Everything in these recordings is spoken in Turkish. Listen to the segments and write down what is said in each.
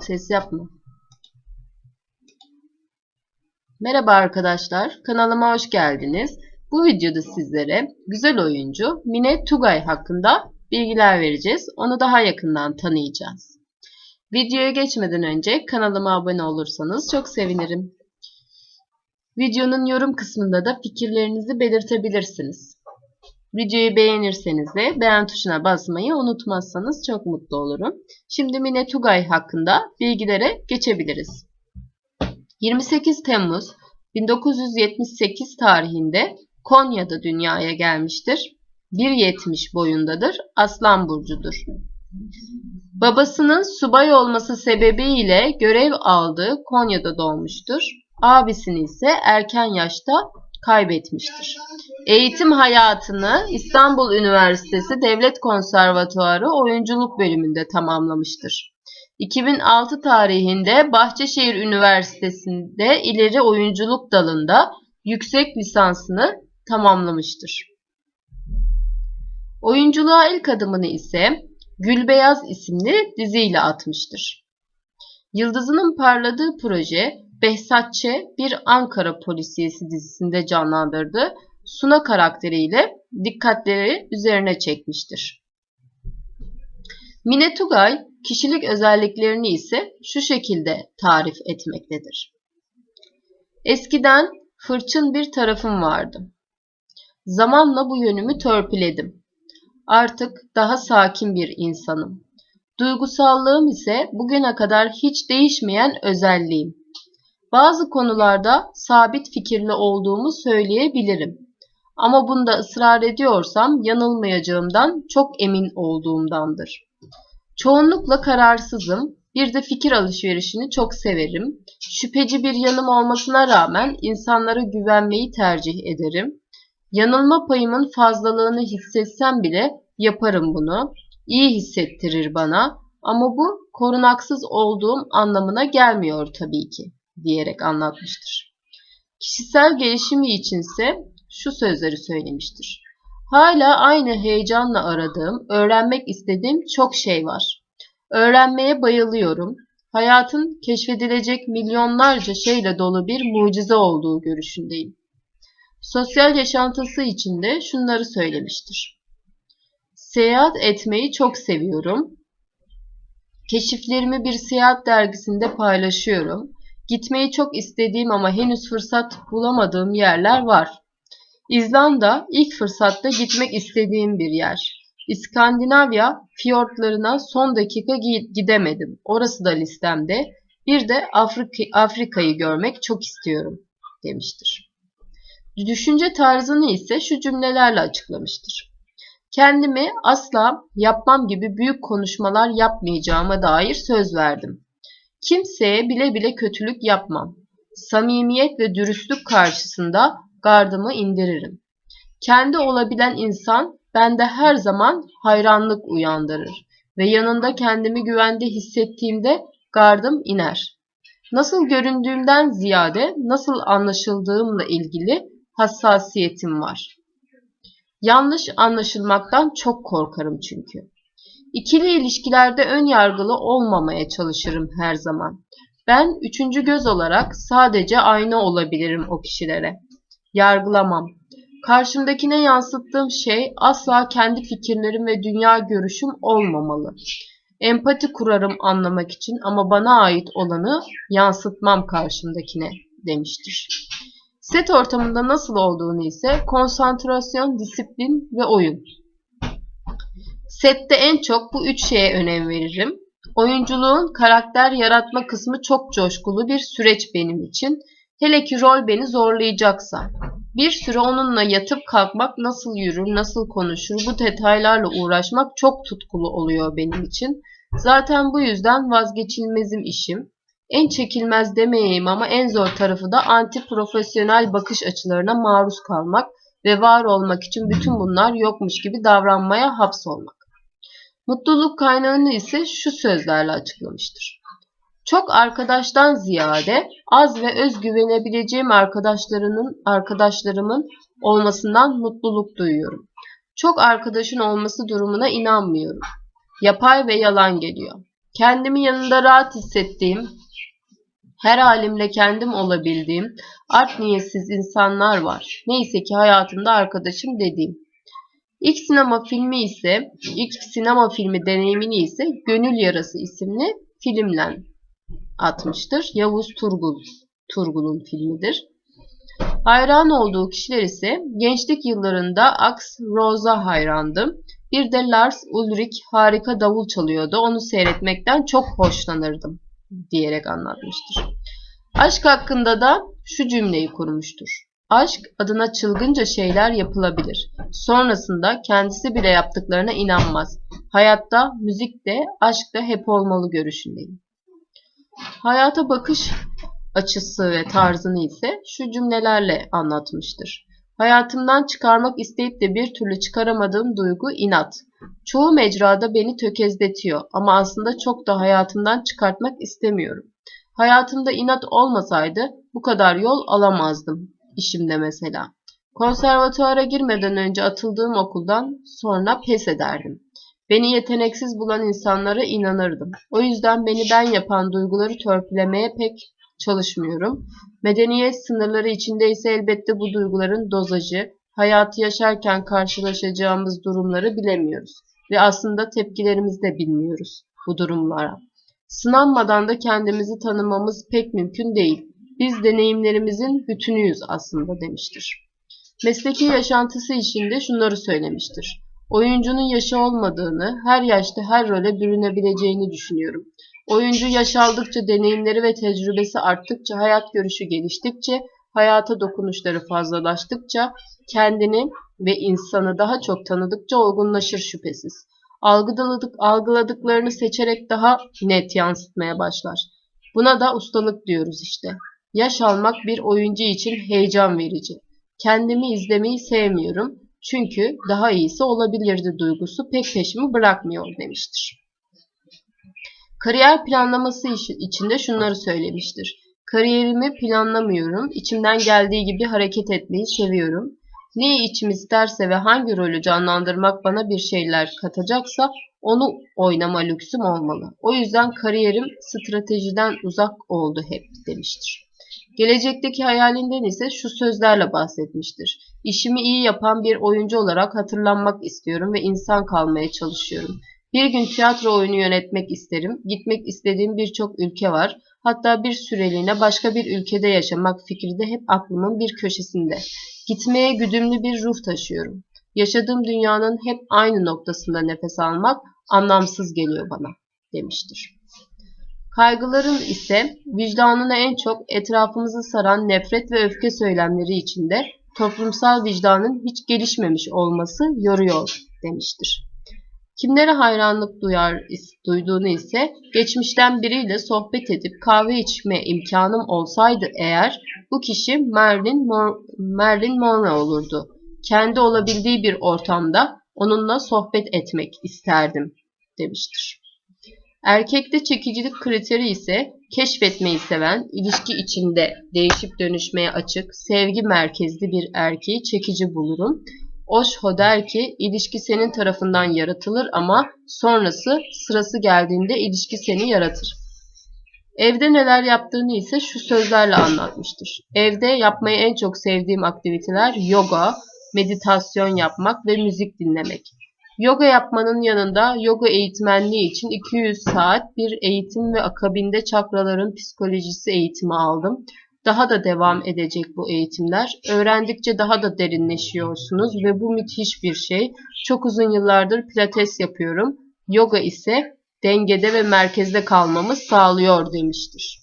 Ses yapma. Merhaba arkadaşlar, kanalıma hoş geldiniz. Bu videoda sizlere güzel oyuncu Mine Tugay hakkında bilgiler vereceğiz. Onu daha yakından tanıyacağız. Videoya geçmeden önce kanalıma abone olursanız çok sevinirim. Videonun yorum kısmında da fikirlerinizi belirtebilirsiniz. Videoyu beğenirseniz de beğen tuşuna basmayı unutmazsanız çok mutlu olurum. Şimdi Mine Tugay hakkında bilgilere geçebiliriz. 28 Temmuz 1978 tarihinde Konya'da dünyaya gelmiştir. 1.70 boyundadır. Aslan burcudur. Babasının subay olması sebebiyle görev aldığı Konya'da doğmuştur. Abisini ise erken yaşta kaybetmiştir. Eğitim hayatını İstanbul Üniversitesi Devlet Konservatuarı Oyunculuk bölümünde tamamlamıştır. 2006 tarihinde Bahçeşehir Üniversitesi'nde ileri oyunculuk dalında yüksek lisansını tamamlamıştır. Oyunculuğa ilk adımını ise Gülbeyaz isimli diziyle atmıştır. Yıldızının parladığı proje Behzatçe bir Ankara polisiyesi dizisinde canlandırdı. Suna karakteriyle dikkatleri üzerine çekmiştir. Mine Tugay kişilik özelliklerini ise şu şekilde tarif etmektedir. Eskiden fırçın bir tarafım vardı. Zamanla bu yönümü törpüledim. Artık daha sakin bir insanım. Duygusallığım ise bugüne kadar hiç değişmeyen özelliğim. Bazı konularda sabit fikirli olduğumu söyleyebilirim. Ama bunda ısrar ediyorsam yanılmayacağımdan çok emin olduğumdandır. Çoğunlukla kararsızım. Bir de fikir alışverişini çok severim. Şüpheci bir yanım olmasına rağmen insanlara güvenmeyi tercih ederim. Yanılma payımın fazlalığını hissetsem bile yaparım bunu. İyi hissettirir bana ama bu korunaksız olduğum anlamına gelmiyor tabii ki diyerek anlatmıştır. Kişisel gelişimi içinse şu sözleri söylemiştir. Hala aynı heyecanla aradığım, öğrenmek istediğim çok şey var. Öğrenmeye bayılıyorum. Hayatın keşfedilecek milyonlarca şeyle dolu bir mucize olduğu görüşündeyim. Sosyal yaşantısı içinde şunları söylemiştir. Seyahat etmeyi çok seviyorum. Keşiflerimi bir seyahat dergisinde paylaşıyorum. Gitmeyi çok istediğim ama henüz fırsat bulamadığım yerler var. İzlanda ilk fırsatta gitmek istediğim bir yer. İskandinavya fiyortlarına son dakika gidemedim. Orası da listemde. Bir de Afrika, Afrika'yı görmek çok istiyorum demiştir. Düşünce tarzını ise şu cümlelerle açıklamıştır. Kendimi asla yapmam gibi büyük konuşmalar yapmayacağıma dair söz verdim. Kimseye bile bile kötülük yapmam. Samimiyet ve dürüstlük karşısında gardımı indiririm. Kendi olabilen insan bende her zaman hayranlık uyandırır ve yanında kendimi güvende hissettiğimde gardım iner. Nasıl göründüğümden ziyade nasıl anlaşıldığımla ilgili hassasiyetim var. Yanlış anlaşılmaktan çok korkarım çünkü. İkili ilişkilerde ön yargılı olmamaya çalışırım her zaman. Ben üçüncü göz olarak sadece ayna olabilirim o kişilere. Yargılamam. Karşımdakine yansıttığım şey asla kendi fikirlerim ve dünya görüşüm olmamalı. Empati kurarım anlamak için ama bana ait olanı yansıtmam karşımdakine demiştir. Set ortamında nasıl olduğunu ise konsantrasyon, disiplin ve oyun. Sette en çok bu üç şeye önem veririm. Oyunculuğun karakter yaratma kısmı çok coşkulu bir süreç benim için. Hele ki rol beni zorlayacaksa. Bir süre onunla yatıp kalkmak nasıl yürür, nasıl konuşur bu detaylarla uğraşmak çok tutkulu oluyor benim için. Zaten bu yüzden vazgeçilmezim işim. En çekilmez demeyeyim ama en zor tarafı da anti profesyonel bakış açılarına maruz kalmak ve var olmak için bütün bunlar yokmuş gibi davranmaya hapsolmak. Mutluluk kaynağını ise şu sözlerle açıklamıştır. Çok arkadaştan ziyade az ve özgüvenebileceğim arkadaşlarının arkadaşlarımın olmasından mutluluk duyuyorum. Çok arkadaşın olması durumuna inanmıyorum. Yapay ve yalan geliyor. Kendimi yanında rahat hissettiğim, her halimle kendim olabildiğim, art niyetsiz insanlar var. Neyse ki hayatımda arkadaşım dediğim. İlk sinema filmi ise, ilk sinema filmi deneyimini ise Gönül Yarası isimli filmle atmıştır. Yavuz Turgul, Turgul'un filmidir. Hayran olduğu kişiler ise gençlik yıllarında Ax Rose'a hayrandı. Bir de Lars Ulrich harika davul çalıyordu. Onu seyretmekten çok hoşlanırdım diyerek anlatmıştır. Aşk hakkında da şu cümleyi kurmuştur. Aşk adına çılgınca şeyler yapılabilir. Sonrasında kendisi bile yaptıklarına inanmaz. Hayatta, müzikte, aşkta hep olmalı görüşündeyim. Hayata bakış açısı ve tarzını ise şu cümlelerle anlatmıştır. Hayatımdan çıkarmak isteyip de bir türlü çıkaramadığım duygu inat. Çoğu mecrada beni tökezletiyor ama aslında çok da hayatımdan çıkartmak istemiyorum. Hayatımda inat olmasaydı bu kadar yol alamazdım işimde mesela. Konservatuara girmeden önce atıldığım okuldan sonra pes ederdim. Beni yeteneksiz bulan insanlara inanırdım. O yüzden beni ben yapan duyguları törpülemeye pek çalışmıyorum. Medeniyet sınırları içindeyse elbette bu duyguların dozajı, hayatı yaşarken karşılaşacağımız durumları bilemiyoruz. Ve aslında tepkilerimizi de bilmiyoruz bu durumlara. Sınanmadan da kendimizi tanımamız pek mümkün değil. Biz deneyimlerimizin bütünüyüz aslında demiştir. Mesleki yaşantısı içinde şunları söylemiştir. Oyuncunun yaşı olmadığını, her yaşta her role bürünebileceğini düşünüyorum. Oyuncu yaş aldıkça deneyimleri ve tecrübesi arttıkça, hayat görüşü geliştikçe, hayata dokunuşları fazlalaştıkça, kendini ve insanı daha çok tanıdıkça olgunlaşır şüphesiz. Algıladık, algıladıklarını seçerek daha net yansıtmaya başlar. Buna da ustalık diyoruz işte. Yaş almak bir oyuncu için heyecan verici. Kendimi izlemeyi sevmiyorum. Çünkü daha iyisi olabilirdi duygusu pek peşimi bırakmıyor demiştir. Kariyer planlaması içinde şunları söylemiştir. Kariyerimi planlamıyorum. İçimden geldiği gibi hareket etmeyi seviyorum. Ne içim isterse ve hangi rolü canlandırmak bana bir şeyler katacaksa onu oynama lüksüm olmalı. O yüzden kariyerim stratejiden uzak oldu hep demiştir. Gelecekteki hayalinden ise şu sözlerle bahsetmiştir. İşimi iyi yapan bir oyuncu olarak hatırlanmak istiyorum ve insan kalmaya çalışıyorum. Bir gün tiyatro oyunu yönetmek isterim. Gitmek istediğim birçok ülke var. Hatta bir süreliğine başka bir ülkede yaşamak fikri de hep aklımın bir köşesinde. Gitmeye güdümlü bir ruh taşıyorum. Yaşadığım dünyanın hep aynı noktasında nefes almak anlamsız geliyor bana demiştir. Kaygıların ise vicdanını en çok etrafımızı saran nefret ve öfke söylemleri içinde toplumsal vicdanın hiç gelişmemiş olması yoruyor demiştir. Kimlere hayranlık duyar, duyduğunu ise geçmişten biriyle sohbet edip kahve içme imkanım olsaydı eğer bu kişi Merlin, Mon Merlin Monroe olurdu. Kendi olabildiği bir ortamda onunla sohbet etmek isterdim demiştir. Erkekte çekicilik kriteri ise keşfetmeyi seven, ilişki içinde değişip dönüşmeye açık, sevgi merkezli bir erkeği çekici bulurum. Osho der ki ilişki senin tarafından yaratılır ama sonrası sırası geldiğinde ilişki seni yaratır. Evde neler yaptığını ise şu sözlerle anlatmıştır. Evde yapmayı en çok sevdiğim aktiviteler yoga, meditasyon yapmak ve müzik dinlemek. Yoga yapmanın yanında yoga eğitmenliği için 200 saat bir eğitim ve akabinde çakraların psikolojisi eğitimi aldım. Daha da devam edecek bu eğitimler. Öğrendikçe daha da derinleşiyorsunuz ve bu müthiş bir şey. Çok uzun yıllardır pilates yapıyorum. Yoga ise dengede ve merkezde kalmamı sağlıyor demiştir.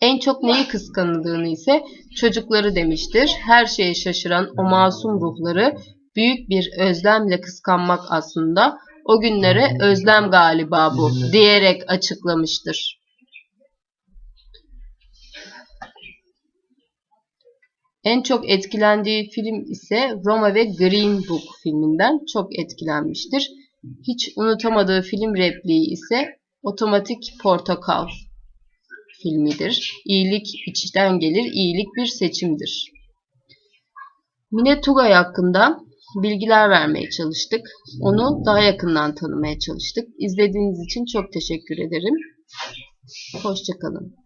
En çok neyi kıskandığını ise çocukları demiştir. Her şeye şaşıran o masum ruhları büyük bir özlemle kıskanmak aslında o günlere özlem galiba bu diyerek açıklamıştır. En çok etkilendiği film ise Roma ve Green Book filminden çok etkilenmiştir. Hiç unutamadığı film repliği ise Otomatik Portakal filmidir. İyilik içten gelir, iyilik bir seçimdir. Mine Tugay hakkında bilgiler vermeye çalıştık. Onu daha yakından tanımaya çalıştık. İzlediğiniz için çok teşekkür ederim. Hoşçakalın.